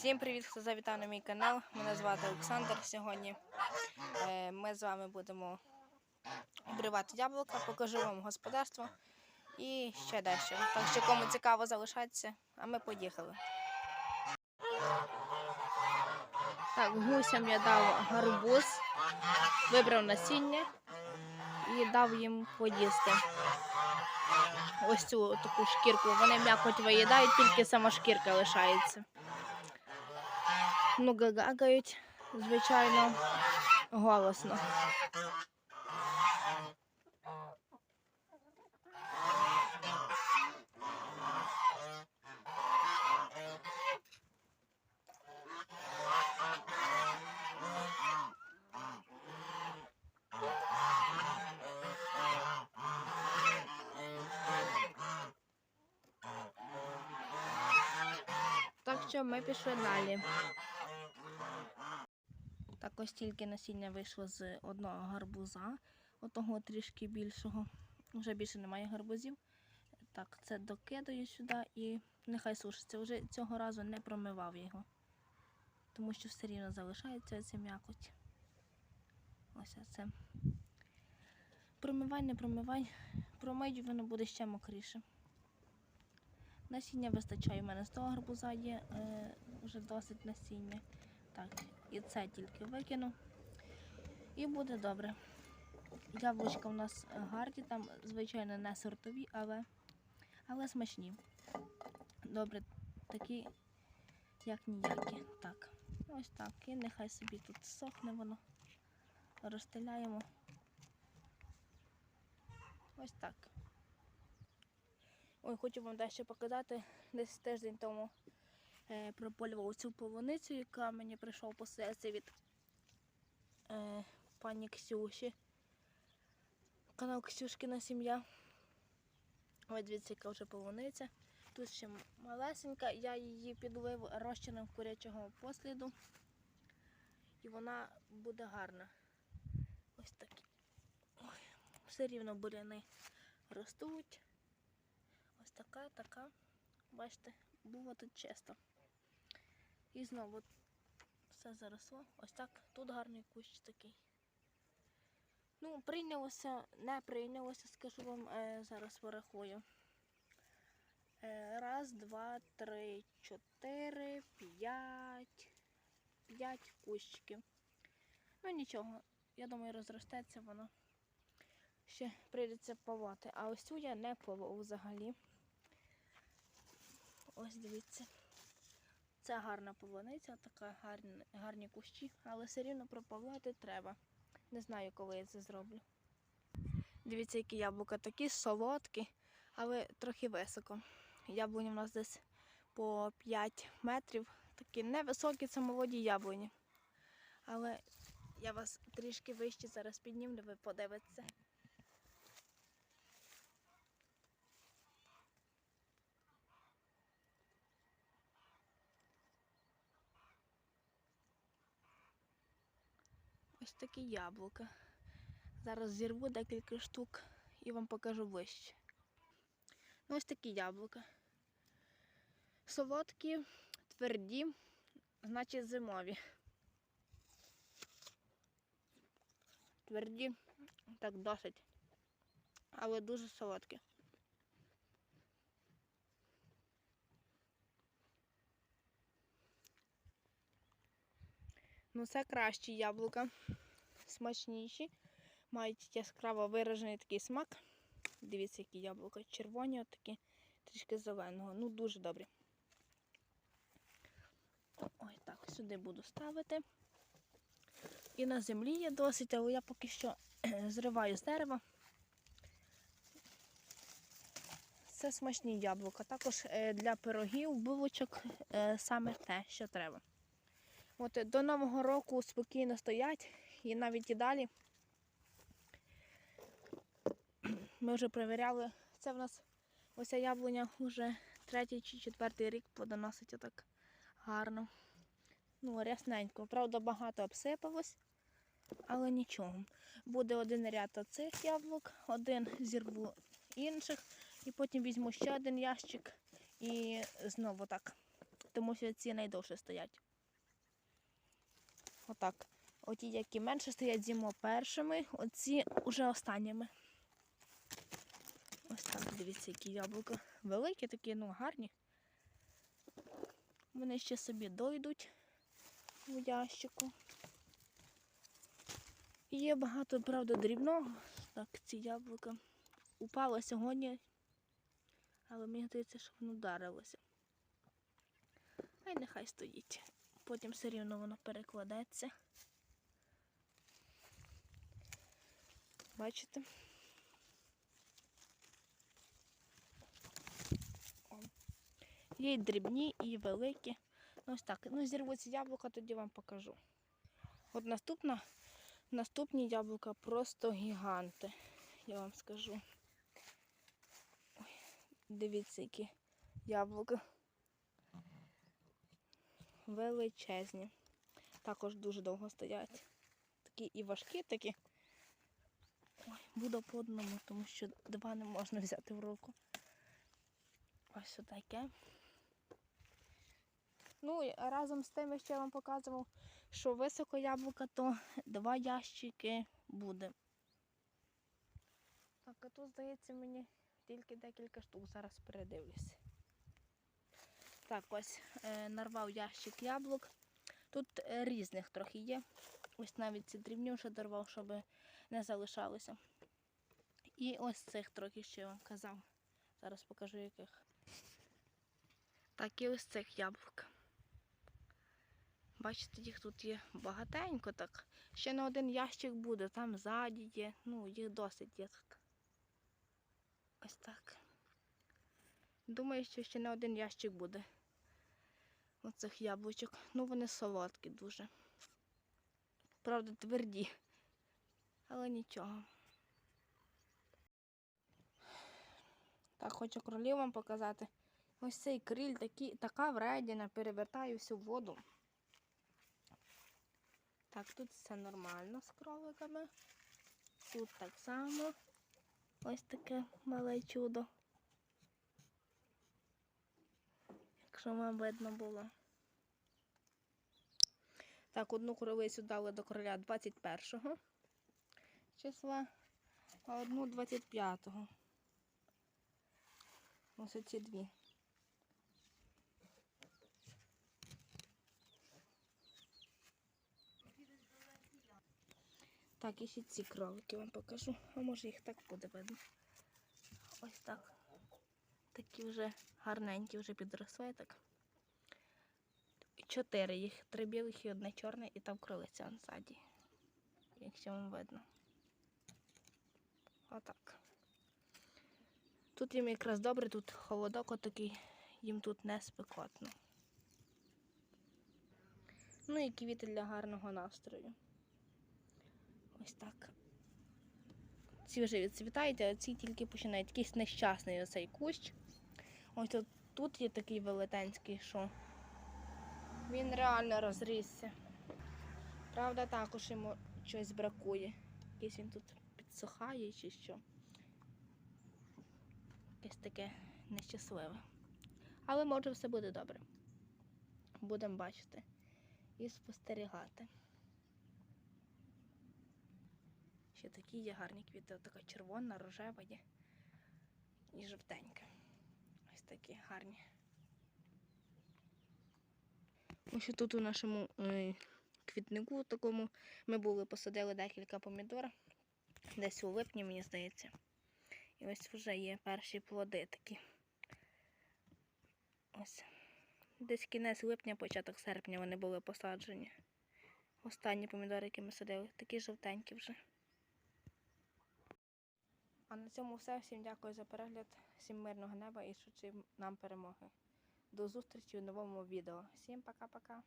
Всім привіт, хто завітав на мій канал. Мене звати Олександр. Сьогодні е, ми з вами будемо обривати яблука, покажу вам господарство і ще дещо. Так що кому цікаво залишатися, а ми поїхали. Так, гусям я дав гарбуз, вибрав насіння і дав їм поїсти. Ось цю таку шкірку. Вони м'якоть виїдають, тільки сама шкірка лишається. Ну, гагають, звичайно, голосно. Так що ми пішли далі. Ось тільки насіння вийшло з одного гарбуза, отого трішки більшого. Вже більше немає гарбузів. Так, це докидаю сюди і нехай сушиться. Вже цього разу не промивав його, тому що все рівно залишається ця м'якоть. Ось це. Промивай, не промивай, промий, воно буде ще мокріше. Насіння вистачає. У мене з того гарбуза є е, вже досить насіння. Так, і це тільки викину. І буде добре. Яблучка у нас гарні, там, звичайно, не сортові, але, але смачні. Добре, такі, як ніякі. Так, ось так. І нехай собі тут сохне воно. Розстеляємо. Ось так. Ой, хочу вам дещо показати. Десь тиждень тому прополював цю полуницю, яка мені прийшов посилці від е, пані Ксюші. Канал Ксюшкина сім'я. Ось дивіться, яка вже полуниця. Тут ще малесенька, я її підлив розчином курячого посліду. І вона буде гарна. Ось такі. Ой, все рівно буряни ростуть. Ось така, така. Бачите, було тут чисто. І знову все заросло. Ось так. Тут гарний кущ такий. Ну, прийнялося, не прийнялося, скажу вам, е, зараз порахую. Е, раз, два, три, чотири, п'ять. П'ять кущиків. Ну нічого, я думаю, розростеться воно. Ще прийдеться полоти. А ось цю я не полов взагалі. Ось дивіться. Це гарна полуниця, така гарні, гарні кущі, але все рівно прополоти треба. Не знаю, коли я це зроблю. Дивіться, які яблука такі солодкі, але трохи високо. Яблуні в нас десь по 5 метрів. Такі невисокі, це молоді яблуні. Але я вас трішки вище зараз піднімлю, ви подивитеся. Ось такі яблука. Зараз зірву декілька штук і вам покажу ближче. Ну, ось такі яблука. Солодкі, тверді, значить зимові. Тверді, так досить. Але дуже солодкі. Ну, це кращі яблука, смачніші, мають яскраво виражений такий смак. Дивіться, які яблука. Червоні, отакі, трішки зеленого. Ну, дуже добрі. Ой, так, сюди буду ставити. І на землі є досить, але я поки що зриваю з дерева. Це смачні яблука. Також е, для пирогів, булочок е, саме те, що треба. От е, до Нового року спокійно стоять і навіть і далі. Ми вже перевіряли, це в нас оця яблуня вже третій чи четвертий рік плодоносить отак гарно. Ну, рясненько. Правда, багато обсипалось, але нічого. Буде один ряд оцих яблук, один зірву інших, і потім візьму ще один ящик і знову так тому що ці найдовше стоять. Отак. Оті, які менше стоять, з'їмо першими, оці уже останніми. Ось так, дивіться, які яблука. Великі, такі, ну, гарні. Вони ще собі дойдуть у ящику. Є багато, правда, дрібного. Так, ці яблука. Упало сьогодні, але мені здається, що воно вдарилося. Хай нехай стоїть. Потім все рівно воно перекладеться. Бачите? Є і дрібні, і великі. Ну, ось так. Ну, зірвуться яблука, тоді вам покажу. От наступна, наступні яблука просто гіганти, я вам скажу. Ой, дивіться, які яблука. Величезні. Також дуже довго стоять. Такі і важкі такі. Ой, буду по одному, тому що два не можна взяти в руку. Ось отаке. Ну і разом з тим, що я вам показував, що високо яблука, то два ящики буде. Так, а тут, здається, мені тільки декілька штук, зараз передивлюся. Так, ось е, нарвав ящик яблук. Тут е, різних трохи є. Ось навіть ці дрібні вже дорвав, щоб не залишалося. І ось цих трохи, що я вам казав. Зараз покажу яких. Так, і ось цих яблук. Бачите, їх тут є багатенько так. Ще на один ящик буде, там ззаді є. Ну, їх досить є тут. Ось так. Думаю, що ще на один ящик буде. Оцих яблучок. Ну, вони солодкі дуже. Правда, тверді. Але нічого. Так, хочу кролів вам показати. Ось цей криль такі, така вредіна, перевертаю всю воду. Так, тут все нормально з кроликами. Тут так само. Ось таке мале чудо. Якщо вам видно було. Так, одну кролицю дали до короля 21 числа, а одну 25-го. Ось ці дві. Так, і ще ці кролики вам покажу. А може їх так буде видно. Ось так. Такі вже гарненькі, вже підросли так. Чотири їх, три білих і одне чорне, і там кролиця он ззаді. Якщо вам видно. Отак. Тут їм якраз добре, тут холодок отакий, їм тут не спекотно. Ну і квіти для гарного настрою. Ось так. Ці вже відцвітають, а ці тільки починають. Якийсь нещасний оцей кущ. Ось тут, є такий велетенський, що він реально розрісся. Правда, також йому щось бракує. Якийсь він тут підсухає чи що. Якесь таке нещасливе. Але може все буде добре. Будемо бачити і спостерігати. Ще такі є гарні квіти. Така червона, рожева є і жовтенька. Такі гарні. Ось тут у нашому е, квітнику такому ми були, посадили декілька помідор. Десь у липні, мені здається. І ось вже є перші плоди такі. Ось. Десь кінець липня, початок серпня вони були посаджені. Останні помідори, які ми садили, такі жовтенькі вже. А на цьому все. Всім дякую за перегляд, всім мирного неба і швидше нам перемоги. До зустрічі у новому відео. Всім пока-пока.